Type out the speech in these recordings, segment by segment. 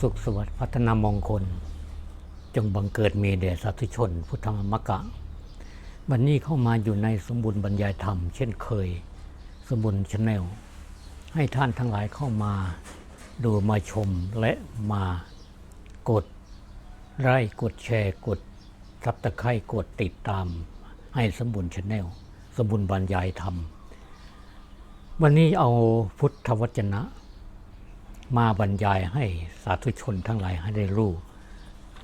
สุขสวัสดิ์พัฒนามงคล จงบังเกิดมีแด่สาธุชน พุทธมกะ วันนี้เข้ามาอยู่ในสมบูรณ์บรรยายธรรม เช่นเคย สมบูรณ์ชาแนลให้ท่านทั้งหลายเข้ามา ดูมาชมและมากดไลค์กดแชร์ กดซับตะไคร่กดติดตาม ให้สมบูรณ์ชาแนลสมบูรณ์บรรยายธรรม วันนี้เอาพุทธวจนะ มาบรรยายให้สาธุชนทั้งหลายให้ได้รู้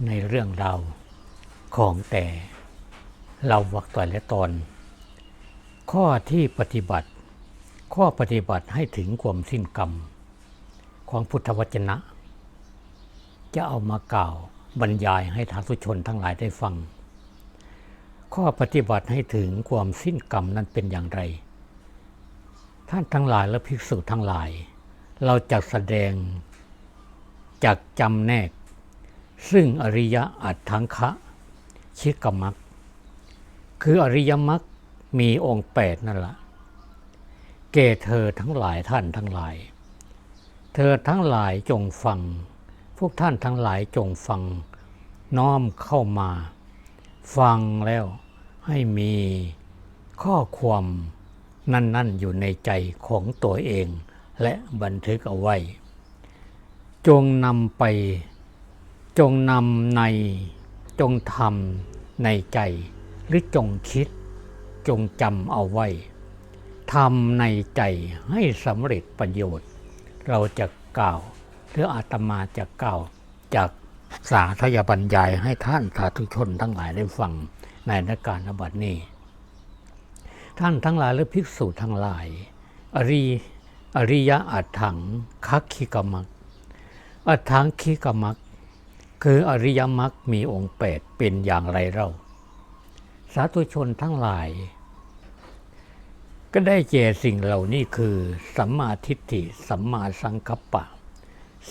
ในเรื่องราวของแต่เราวักต่อยและตอน ข้อที่ปฏิบัติ ข้อปฏิบัติให้ถึงความสิ้นกรรม ของพุทธวจนะ จะเอามากล่าวบรรยายให้สาธุชนทั้งหลายได้ฟัง ข้อปฏิบัติให้ถึงความสิ้นกรรมนั้นเป็นอย่างไร ท่านทั้งหลายและภิกษุทั้งหลาย เราจะแสดงจากจำแนก ซึ่งอริยอัตถังคะชิกมักคืออริยมรรคมีองค์แปดนั่นละเกเธอทั้งหลายท่านทั้งหลาย เธอทั้งหลายจงฟัง พวกท่านทั้งหลายจงฟัง น้อมเข้ามา ฟังแล้วให้มีข้อความนั่น ๆ อยู่ในใจของตัวเอง และบันทึกเอาไว้ จงนำไป จงนำในจงทำในใจ หรือจงคิด จงจำเอาไว้ทำในใจให้สำเร็จประโยชน์ เราจะกล่าว หรืออาตมาจะกล่าวจากสาธยาบรรยายให้ท่านสาธุชนทั้งหลายได้ฟังในนักการบัตินี้ ท่านทั้งหลายและภิกษุทั้งหลาย อริ อริยะอัตถังคักขิกมักอัตถังคิกมักคืออริยมรรคมีองค์แปดเป็นอย่างไรเล่า สาธุชนทั้งหลาย ก็ได้แก่สิ่งเหล่านี้คือ สัมมาทิฏฐิ สัมมาสังกัปปะ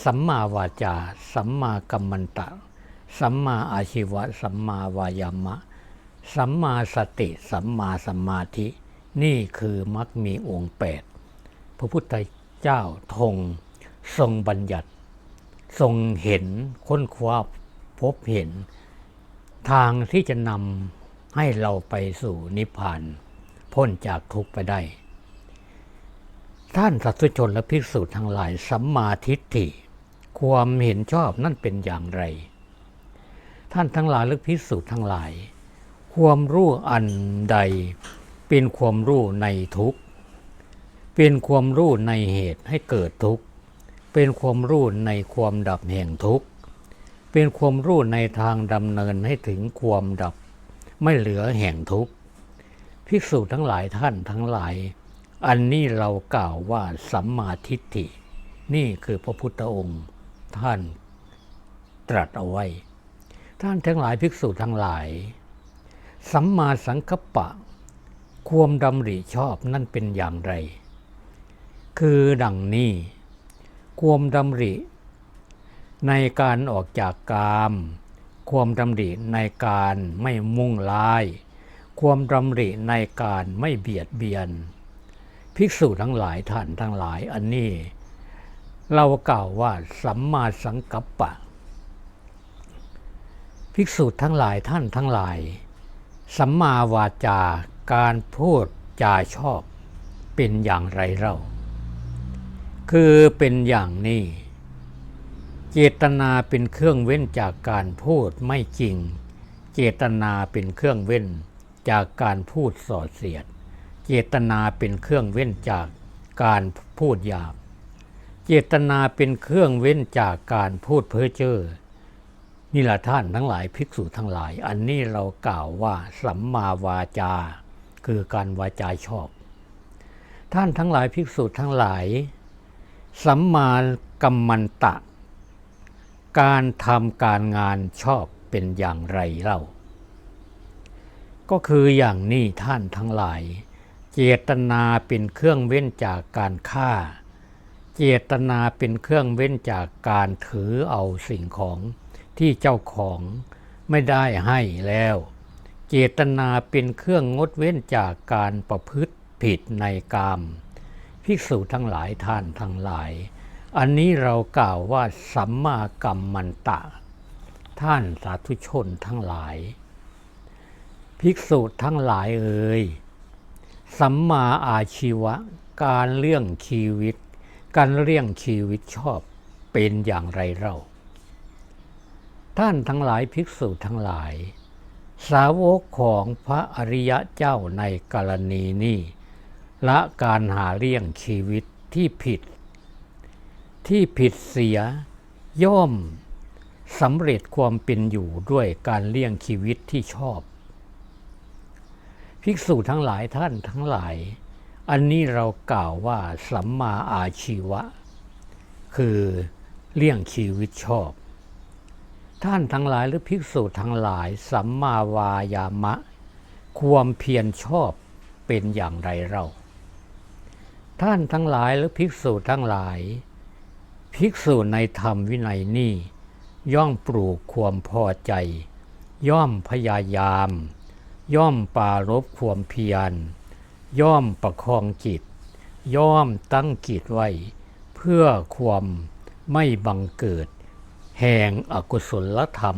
สัมมาวาจา สัมมากัมมันตะ สัมมาอาชีวะ สัมมาวายามะ สัมมาสติ สัมมาสมาธิ นี่คือมรรคมีองค์แปด พระพุทธเจ้าทงทรงบัญญัติ ทรงเห็นค้นคว้าพบเห็น ทางที่จะนำให้เราไปสู่นิพพาน พ้นจากทุกข์ไปได้ ท่านสัตว์ชนและภิกษุทั้งหลายสัมมาทิฏฐิ ความเห็นชอบนั่นเป็นอย่างไร ท่านทั้งหลายและภิกษุทั้งหลาย ความรู้อันใดเป็นความรู้ในทุกข์ เป็นความรู้ในเหตุให้เกิดทุกข์ เป็นความรู้ในความดับแห่งทุกข์ เป็นความรู้ในทางดำเนินให้ถึงความดับ ไม่เหลือแห่งทุกข์ ภิกษุทั้งหลายท่านทั้งหลาย อันนี้เรากล่าวว่าสัมมาทิฏฐิ นี่คือพระพุทธองค์ท่านตรัสเอาไว้ ท่านทั้งหลายภิกษุทั้งหลาย สัมมาสังกัปปะ ความดำริชอบนั่นเป็นอย่างไร คือดังนี้ความดำริ ในการออกจากกาม ความดำริในการไม่มุ่งร้าย ความดำริในการไม่เบียดเบียน ภิกษุทั้งหลายท่านทั้งหลายอันนี้ เรากล่าวว่าสัมมาสังกัปปะ ภิกษุทั้งหลายท่านทั้งหลาย สัมมาวาจาการพูดจาชอบเป็นอย่างไรเล่า คือเป็นอย่างนี้ เจตนาเป็นเครื่องเว้นจากการพูดไม่จริง เจตนาเป็นเครื่องเว้นจากการพูดส่อเสียด เจตนาเป็นเครื่องเว้นจากการพูดหยาบ เจตนาเป็นเครื่องเว้นจากการพูดเพ้อเจ้อนี่แหละท่านทั้งหลายภิกษุทั้งหลาย อันนี้เรากล่าวว่าสัมมาวาจา คือการวาจาชอบ ท่านทั้งหลายภิกษุทั้งหลาย สัมมากัมมันตะ การทำการงานชอบเป็นอย่างไรเล่า ก็คืออย่างนี้ท่านทั้งหลาย เจตนาเป็นเครื่องเว้นจากการฆ่า เจตนาเป็นเครื่องเว้นจากการถือเอาสิ่งของที่เจ้าของไม่ได้ให้แล้ว เจตนาเป็นเครื่องงดเว้นจากการประพฤติผิดในกาม ภิกษุทั้งหลายท่านทั้งหลาย อันนี้เรากล่าวว่าสัมมากัมมันตะ ท่านสาธุชนทั้งหลาย ภิกษุทั้งหลายเอ่ยสัมมาอาชีวะ การเรื่องชีวิต การเรื่องชีวิตชอบเป็นอย่างไรเรา ท่านทั้งหลายภิกษุทั้งหลาย สาวกของพระอริยะเจ้าในกรณีนี้ ละการหาเลี่ยงชีวิตที่ผิด ที่ผิดเสียย่อมสำเร็จความเป็นอยู่ด้วยการเลี่ยงชีวิตที่ชอบ ภิกษุทั้งหลายท่านทั้งหลาย อันนี้เรากล่าวว่าสัมมาอาชีวะ คือเลี่ยงชีวิตชอบ ท่านทั้งหลายหรือภิกษุทั้งหลาย สัมมาวายามะ ความเพียรชอบเป็นอย่างไรเรา ท่านทั้งหลายหรือภิกษุทั้งหลาย ภิกษุในธรรมวินัยนี้ย่อมปลูกความพอใจ ย่อมพยายาม ย่อมปรารบความเพียร ย่อมประคองจิต ย่อมตั้งจิตไว้ เพื่อความไม่บังเกิด แห่งอกุศลธรรม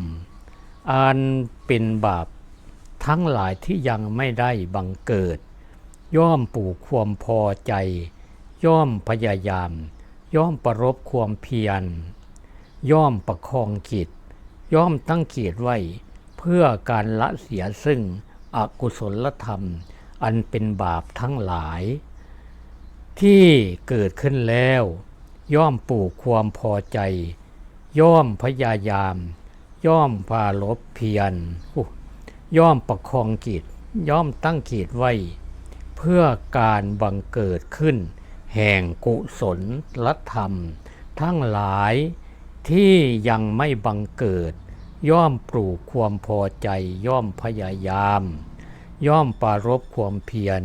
อันเป็นบาปทั้งหลายที่ยังไม่ได้บังเกิด ย่อมปลูกความพอใจ ย่อมพยายาม ย่อมประรบความเพียร ย่อมประคองจิตย่อมตั้งจิตไว้ เพื่อการละเสียซึ่งอกุศลธรรม อันเป็นบาปทั้งหลาย ที่เกิดขึ้นแล้ว ย่อมปลูกความพอใจ ย่อมพยายาม ย่อมพาลบเพียรย่อมประคองจิตย่อมตั้งจิตไว้ พื่อการบังเกิดขึ้น แห่งกุศลลธรรม ทั้งหลายที่ยังไม่บังเกิด ย่อมปลูกความพอใจ ย่อมพยายาม ย่อมปรารบความเพียร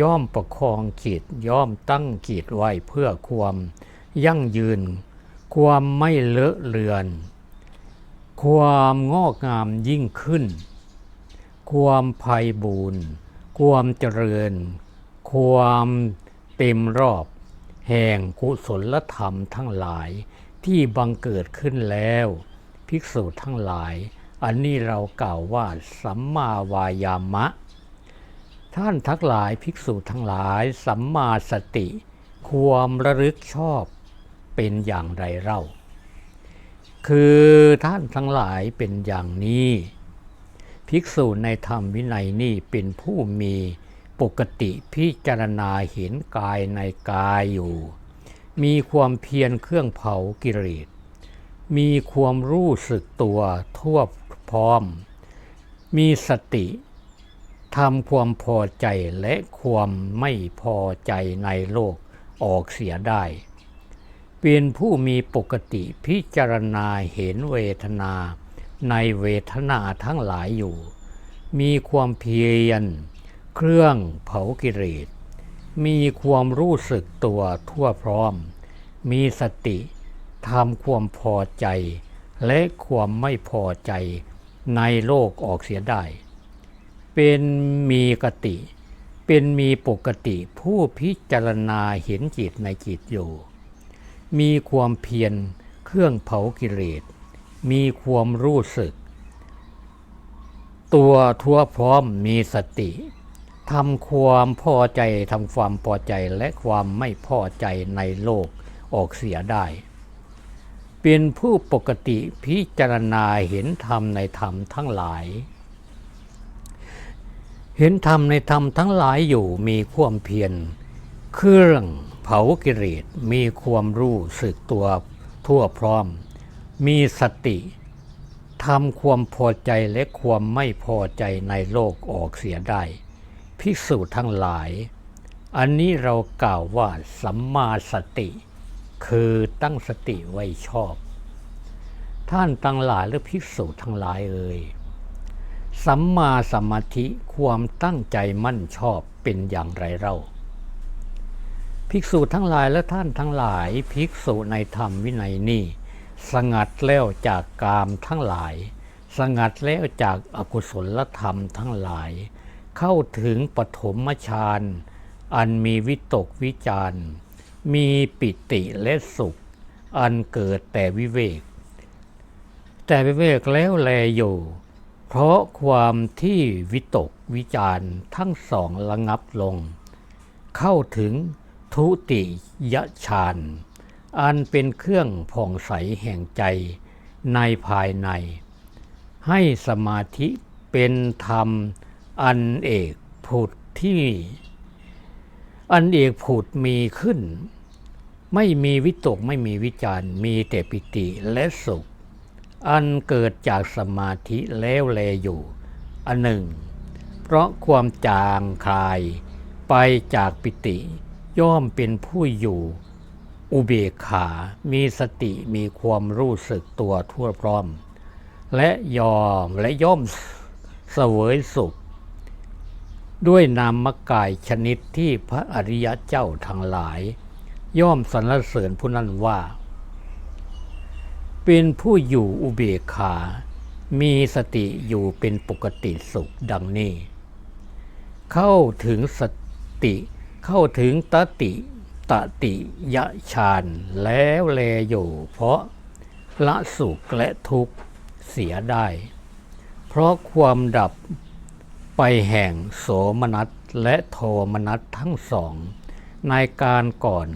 ย่อมประคองจิตย่อมตั้งจิตไว้เพื่อความยั่งยืน ความไม่เลอะเลือน ความงอกงามยิ่งขึ้น ความไพ่บูรณ์ ความเจริญ ความเต็มรอบ แห่งกุศลธรรมทั้งหลายที่บังเกิดขึ้นแล้ว ภิกษุทั้งหลาย อันนี้เรากล่าวว่าสัมมาวายามะ ท่านทั้งหลายภิกษุทั้งหลาย สัมมาสติ ความระลึกชอบเป็นอย่างไรเล่า คือท่านทั้งหลายเป็นอย่างนี้ ภิกษุในธรรมวินัยนี่เป็นผู้มีปกติพิจารณาเห็นกายในกายอยู่ มีความเพียรเครื่องเผากิเลสมีความรู้สึกตัวทั่วพร้อม มีสติทำความพอใจและความไม่พอใจในโลกออกเสียได้ เป็นผู้มีปกติพิจารณาเห็นเวทนา ในเวทนาทั้งหลายอยู่ มีความเพียร เครื่องเผากิเลสมีความรู้สึกตัวทั่วพร้อม มีสติทำความพอใจ และความไม่พอใจในโลกออกเสียได้ เป็นมีกติ เป็นมีปกติผู้พิจารณาเห็นจิตในจิตอยู่ มีความเพียรเครื่องเผากิเลส มีความรู้สึก ตัวทั่วพร้อมมีสติทำความพอใจทำความพอใจและความไม่พอใจในโลกออกเสียได้ เป็นผู้ปกติพิจารณาเห็นธรรมในธรรมทั้งหลาย เห็นธรรมในธรรมทั้งหลายอยู่มีความเพียรเครื่องเผากิเลสมีความรู้สึกตัวทั่วพร้อม มีสติทำความพอใจและความไม่พอใจในโลกออกเสียได้ภิกษุทั้งหลาย อันนี้เรากล่าวว่าสัมมาสติ คือตั้งสติไว้ชอบ ท่านทั้งหลายหรือภิกษุทั้งหลายเอ่ยสัมมาสมาธิความตั้งใจมั่นชอบเป็นอย่างไรเราภิกษุทั้งหลายและท่านทั้งหลายภิกษุในธรรมวินัยนี้ สงัดแล้วจากกามทั้งหลาย สงัดแล้วจากอกุศลธรรมทั้งหลาย เข้าถึงปฐมฌานอันมีวิตกวิจารมีปิติและสุข อันเกิดแต่วิเวก แต่วิเวกแล้วแลอยู่ เพราะความที่วิตกวิจารทั้งสองระงับลง เข้าถึงทุติยฌาน อันเป็นเครื่องผ่องใสแห่งใจในภายใน ให้สมาธิเป็นธรรมอันเอกผุดที่ อันเอกผุดมีขึ้น ไม่มีวิตกไม่มีวิจารณ์มีแต่ปิติและสุข อันเกิดจากสมาธิแล้วแลอยู่ อันหนึ่ง เพราะความจางคลายไปจากปิติย่อมเป็นผู้อยู่ อุเบกขา มีสติมีความรู้สึกตัวทั่วพร้อม และยอมและย่อมเสวยสุข ด้วยนามกายชนิดที่พระอริยเจ้าทั้งหลาย ย่อมสรรเสริญผู้นั้นว่า เป็นผู้อยู่อุเบกขา มีสติอยู่เป็นปกติสุขดังนี้ เข้าถึงสติเข้าถึงตติ ตติยะฌานแล้วแลอยู่ เพราะละสุขและทุกข์เสียได้ เพราะความดับไปแห่งโสมนัสและโทมนัสทั้งสอง ในการก่อน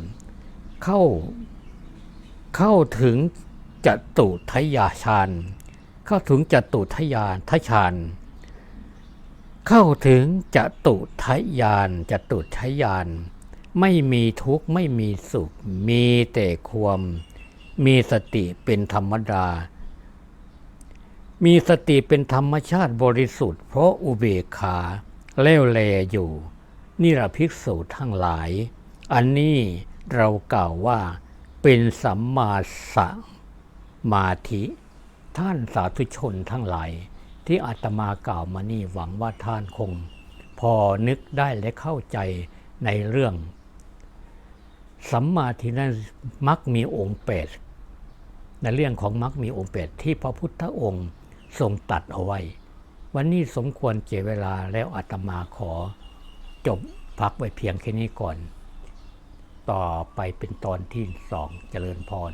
เข้า เข้าถึงจตุทยาฌานเข้าถึงจตุทยานทฌานเข้าถึงจตุทยานจตุทยาน ไม่มีทุกข์ไม่มีสุข มีแต่ความมีสติเป็นธรรมดา มีสติเป็นธรรมชาติบริสุทธิ์ เพราะอุเบกขาเล้วแลอยู่ นี่ละภิกษุทั้งหลาย อันนี้เรากล่าวว่าเป็นสัมมาสมาธิ ท่านสาธุชนทั้งหลาย ที่อาตมากล่าวมานี่หวังว่าท่านคง พอนึกได้และเข้าใจในเรื่อง สัมมาทิฏฐิมักมีองค์แปดในเรื่องของมักมีองค์แปดที่พระพุทธองค์ทรงตัดเอาไว้ วันนี้สมควรเจเวลาแล้วอาตมาขอ จบพักไว้เพียงแค่นี้ก่อน ต่อไปเป็นตอนที่สองเจริญพร